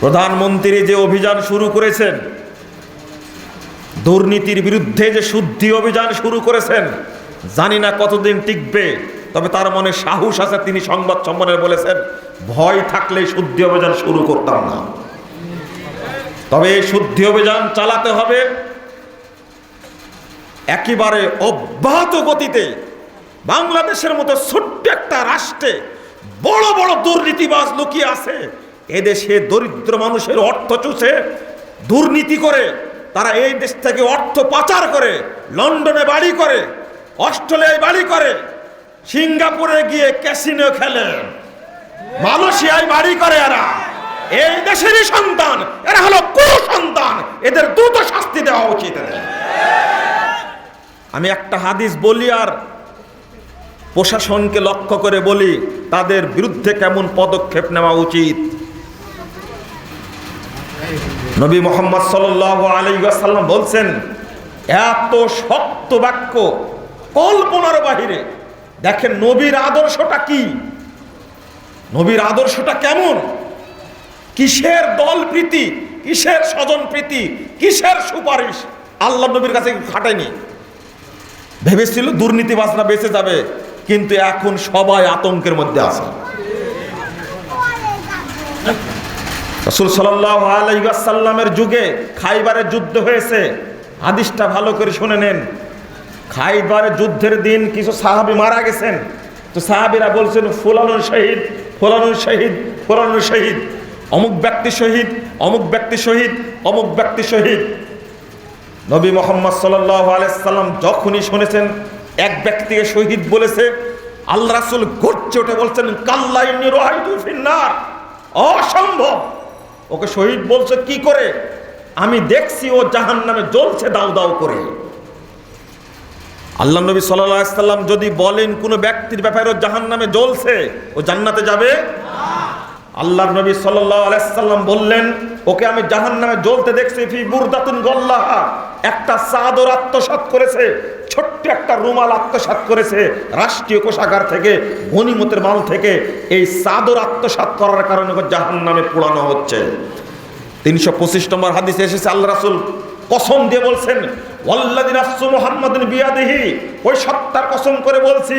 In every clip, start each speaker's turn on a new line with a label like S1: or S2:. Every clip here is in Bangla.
S1: প্রধানমন্ত্রী যে অভিযান শুরু করেছেন, দুর্নীতির বিরুদ্ধে যে শুদ্ধি অভিযান শুরু করেছেন, জানি না কতদিন টিকবে, তবে তার মনে সাহস আছে তিনি সংবাদ সম্মেলনে বলেছেন, ভয় থাকলে শুদ্ধি অভিযান শুরু করতাম না। তবে এই শুদ্ধি অভিযান চালাতে হবে, একেবারে অব্যাহত গতিতে, বাংলাদেশের মতো ছোট্ট একটা রাষ্ট্রে বড় বড় দুর্নীতিবাজ লুকিয়ে আছে এদেশে দরিদ্র মানুষের অর্থ চুষে, দুর্নীতি করে, তারা এই দেশ থেকে অর্থ পাচার করে, লন্ডনে বাড়ি করে, অস্ট্রেলিয়ায় বাড়ি করে, সিঙ্গাপুরে গিয়ে ক্যাসিনো খেলে। মালয়েশিয়ায় বাড়ি করে এরা। এই দেশেরই সন্তান, এরা হলো কুসন্তান। এদের দ্রুত শাস্তি দেওয়া উচিত আমি একটা হাদিস বলি আর প্রশাসনকে লক্ষ্য করে বলি, তাদের বিরুদ্ধে কেমন পদক্ষেপ নেওয়া উচিত? নবী মোহাম্মদ সাল্লাহ আলাইসাল্লাম বলছেন, এত শক্ত বাক্য কল্পনার বাহিরে। দেখেন নবীর আদর্শটা কি? নবীর আদর্শটা কেমন? কিসের দল প্রীতি? কিসের স্বজন প্রীতি? কিসের সুপারিশ? আল্লাহ নবীর কাছে খাটায়নি। ভেবেছিল দুর্নীতিবাজরা বেঁচে যাবে, কিন্তু এখন সবাই আতঙ্কের মধ্যে আছে। রসুল সাল্লাহ আলাইসাল্লামের যুগে খাইবারের যুদ্ধ হয়েছে। হাদিসটা ভালো করে শুনে নেন। খাইবারের যুদ্ধের দিন কিছু সাহাবি মারা গেছেন। তো সাহাবিরা বলছেন ফুলানুর শহীদ ফুলানুর শহীদ ফুলানুর শহীদ, অমুক ব্যক্তি শহীদ, অমুক ব্যক্তি শহীদ, অমুক ব্যক্তি শহীদ। নবী মোহাম্মদ সাল্লাহ আলাইসাল্লাম যখনই শুনেছেন, এক ব্যক্তিকে শহীদ বলেছে, আল্লাহ রাসুল গর্জে উঠে বলছেন কাল্লাইনি রোহাইতু ফিন্নার অসম্ভব। ওকে শহীদ বলছে, কি করে? আমি দেখছি ও জাহান নামে জ্বলছে দাও দাও করে। আল্লাহ নবী সাল্লাম যদি বলেন কোনো ব্যক্তির ব্যাপারে ও জাহান নামে জ্বলছে, ও জান্নাতে যাবে? আল্লাহ নবী আলাইসাল্লাম বললেন, ওকে আমি জাহান নামে জ্বলতে দেখছি একটা চাদর আত্মসাৎ করেছে, ছোট্ট একটা রুমাল আত্মসাৎ করেছে, রাষ্ট্রীয় কোষাগার থেকে গনিমতের মাল থেকে এই চাদর আত্মসাৎ করার কারণে জাহান নামে পোড়ানো হচ্ছে। তিনশো পঁচিশ নম্বর হাদিসে এসেছে আল্লাহ রাসুল কসম দিয়ে বলছেন ওয়াল্লাদিন আসু মোহাম্মদিন বিয়াদিহি। ওই সত্তার কসম করে বলছি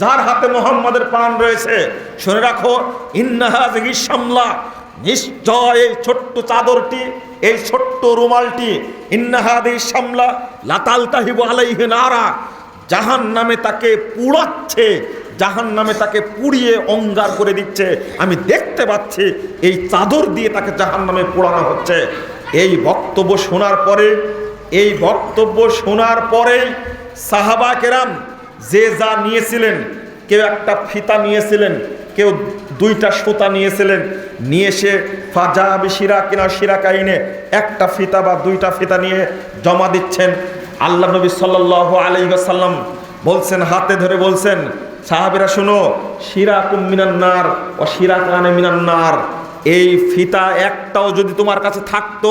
S1: যার হাতে মোহাম্মদের প্রাণ রয়েছে, শুনে রাখো ইন্নাহাজি সামলা নিশ্চয় এই ছোট্ট চাদরটি, এই ছোট্ট রুমালটি ইন্নাহাদি সামলা লাতাল তাহিব আলাইহি নারা জাহান নামে তাকে পুড়াচ্ছে জাহান নামে তাকে পুড়িয়ে অঙ্গার করে দিচ্ছে। আমি দেখতে পাচ্ছি এই চাদর দিয়ে তাকে জাহান নামে পোড়ানো হচ্ছে। এই বক্তব্য শোনার পরে, এই বক্তব্য শোনার পরেই সাহাবা কেরাম যে যা নিয়েছিলেন, কেউ একটা ফিতা নিয়েছিলেন, কেউ দুইটা সুতা নিয়েছিলেন, নিয়ে এসে ফাজা শিরা কিনা শিরা কাইনে একটা ফিতা বা দুইটা ফিতা নিয়ে জমা দিচ্ছেন। আল্লাহ নবী সাল্লাহ আলাইসাল্লাম বলছেন, হাতে ধরে বলছেন, সাহাবিরা শোনো শিরা কুমিনান্নার ও শিরা কানে মিনান্নার এই ফিতা একটাও যদি তোমার কাছে থাকতো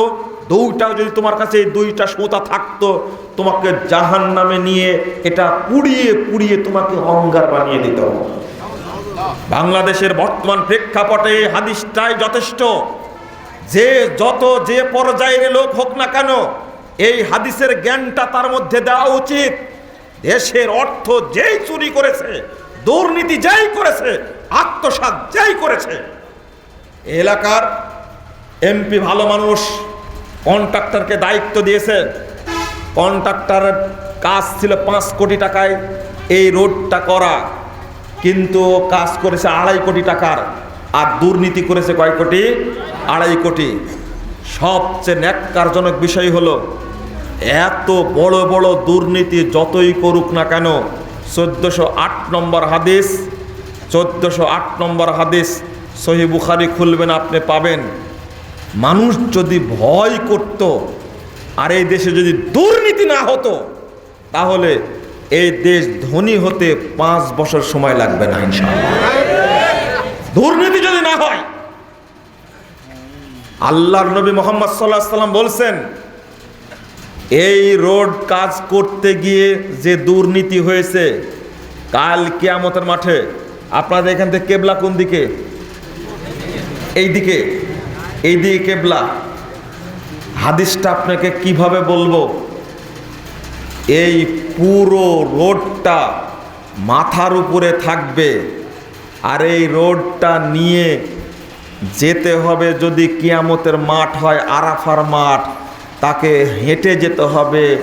S1: দুইটাও যদি তোমার কাছে এই দুইটা সুতা থাকতো, তোমাকে জাহান নামে নিয়ে এটা পুড়িয়ে পুড়িয়ে তোমাকে অঙ্গার বানিয়ে দিত। বাংলাদেশের বর্তমান প্রেক্ষাপটে হাদিসটাই যথেষ্ট। যে যত যে পর্যায়ের লোক হোক না কেন, এই হাদিসের জ্ঞানটা তার মধ্যে দেওয়া উচিত। দেশের অর্থ যেই চুরি করেছে, দুর্নীতি যেই করেছে, আত্মসাৎ যেই করেছে, এলাকার এমপি ভালো মানুষ কন্ট্রাক্টরকে দায়িত্ব দিয়েছে। কন্ট্রাক্টরের কাজ ছিল পাঁচ কোটি টাকায় এই রোডটা করা। কিন্তু কাজ করেছে আড়াই কোটি টাকার আর দুর্নীতি করেছে কয় কোটি? আড়াই কোটি। সবচেয়ে ন্যাক্কারজনক বিষয় হলো, এত বড় বড় দুর্নীতি যতই করুক না কেন, চোদ্দোশো আট নম্বর হাদিস, চোদ্দোশো আট নম্বর হাদিস সহি বুখারি খুলবেন, আপনি পাবেন। মানুষ যদি ভয় করত, আর এই দেশে যদি দুর্নীতি না হতো, তাহলে এই দেশ ধনী হতে পাঁচ বছর সময় লাগবে না দুর্নীতি যদি না হয়, আল্লাহর নবী মোহাম্মদ সাল্লাহ সাল্লাম বলছেন, এই রোড কাজ করতে গিয়ে যে দুর্নীতি হয়েছে, কাল কেয়ামতের মাঠে, আপনাদের এখান থেকে কেবলা কোন দিকে? এই দিকে এই দিকে কেবলা। হাদিসটা আপনাকে কীভাবে বলব? এই পুরো রোডটা মাথার উপরে থাকবে আর এই রোডটা নিয়ে যেতে হবে যদি কিয়ামতের মাঠ হয়, আরাফার মাঠ, তাকে হেঁটে যেতে হবে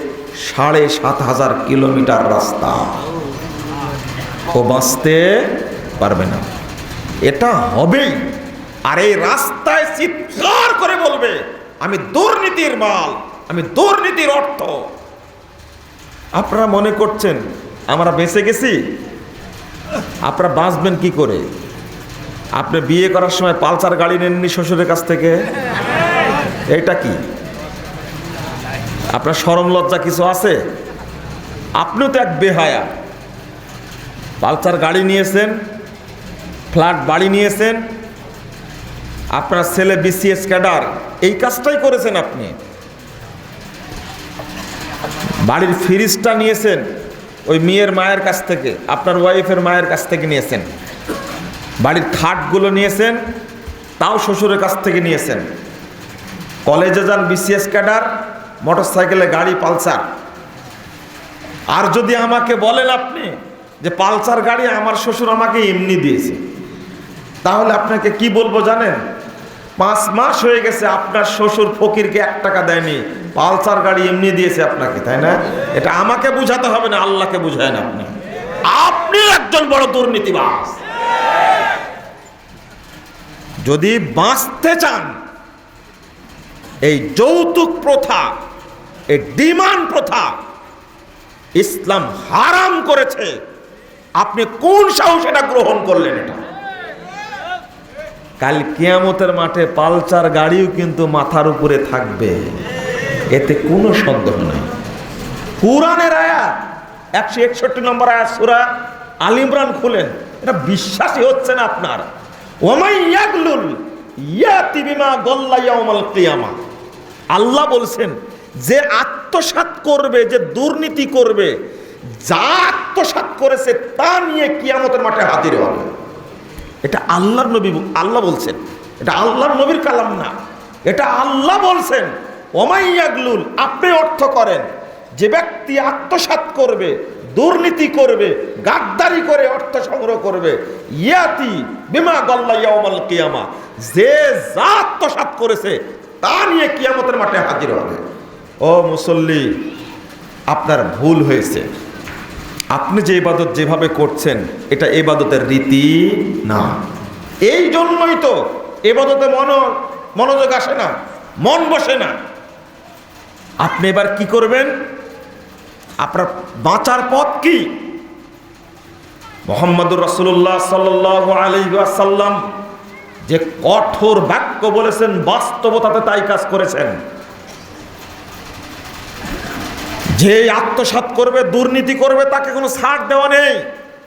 S1: সাড়ে সাত হাজার কিলোমিটার রাস্তা। ও বাঁচতে পারবে না। এটা হবেই। আর এই রাস্তায় চিৎকার করে বলবে, আমি দুর্নীতির মাল, আমি দুর্নীতির অর্থ। আপনারা মনে করছেন আমরা বেঁচে গেছি? আপনারা বাঁচবেন কি করে? আপনি বিয়ে করার সময় পালসার গাড়ি নেননি শ্বশুরের কাছ থেকে? এটা কি? আপনার সরম লজ্জা কিছু আছে? আপনিও তো এক বেহায়া। পালসার গাড়ি নিয়েছেন, ফ্ল্যাট বাড়ি নিয়েছেন আপনার ছেলে বিসিএস ক্যাডার, এই কাজটাই করেছেন আপনি। বাড়ির ফ্রিজটা নিয়েছেন, ওই মেয়ের মায়ের কাছ থেকে, আপনার ওয়াইফের মায়ের কাছ থেকে নিয়েছেন। বাড়ির খাটগুলো নিয়েছেন, তাও শ্বশুরের কাছ থেকে নিয়েছেন। কলেজে যান বিসিএস ক্যাডার মোটর সাইকেলে গাড়ি, পালসার। আর যদি আমাকে বলেন আপনি যে পালসার গাড়ি আমার শ্বশুর আমাকে এমনি দিয়েছে, তাহলে আপনাকে কি বলব জানেন? পাঁচ মাস হয়ে গেছে আপনার শ্বশুর ফকিরকে এক টাকা দেয়নি। পালসার গাড়ি এমনি দিয়েছে আপনাকে, তাই না? এটা আমাকে বুঝাতে হবে না, আল্লাহকে বুঝায় না আপনি। আপনি একজন বড় দুর্নীতিবাস যদি বাঁচতে চান, এই যৌতুক প্রথা, এই ডিমান্ড প্রথা ইসলাম হারাম করেছে, আপনি কোন সাহস এটা গ্রহণ করলেন এটা? কাল কিয়ামতের মাঠে পালচার গাড়িও কিন্তু মাথার উপরে থাকবে। এতে কোনো সন্দেহ নেই। কোরআনের আয়াত, একশো একষট্টি নম্বর আয়াত সুরা আল ইমরান খুলেন। এটা বিশ্বাসই হচ্ছে না আপনার। ইয়াতি বিমা গল্লা ইয়াউমাল কিয়ামা। আল্লাহ বলছেন, যে আত্মসাৎ করবে, যে দুর্নীতি করবে, যা আত্মসাৎ করেছে তা নিয়ে কিয়ামতের মাঠে হাজির হবে। এটা আল্লাহর নবী আল্লাহ বলছেন। এটা আল্লাহর নবীর কালাম না। এটা আল্লাহ বলছেন ওমাইয়াগলুল আপনি অর্থ করেন। যে ব্যক্তি আত্মসাৎ করবে, দুর্নীতি করবে, গাদ্দারি করে অর্থ সংগ্রহ করবে, ইয়াতি বিমা গল্লা ইয়াউমাল কিয়ামা। যে যা আত্মসাৎ করেছে, তা নিয়ে কিয়ামতের মাঠে হাজির হবে। ও মুসল্লি, আপনার ভুল হয়েছে। আপনি যে ইবাদত যেভাবে করছেন, এটা এবাদতের রীতি না। এই জন্যই তো এবাদতে মন, মনোযোগ আসে না, মন বসে না। আপনি এবার কি করবেন? আপনার বাঁচার পথ কি? মোহাম্মদুর রসুল্লাহ সাল্লাহ আলহাসাল্লাম যে কঠোর বাক্য বলেছেন, বাস্তবতাতে তাই কাজ করেছেন। যে আত্মসাত করবে দুর্নীতি করবে তাকে কোনো ছাড় দেওয়া নেই।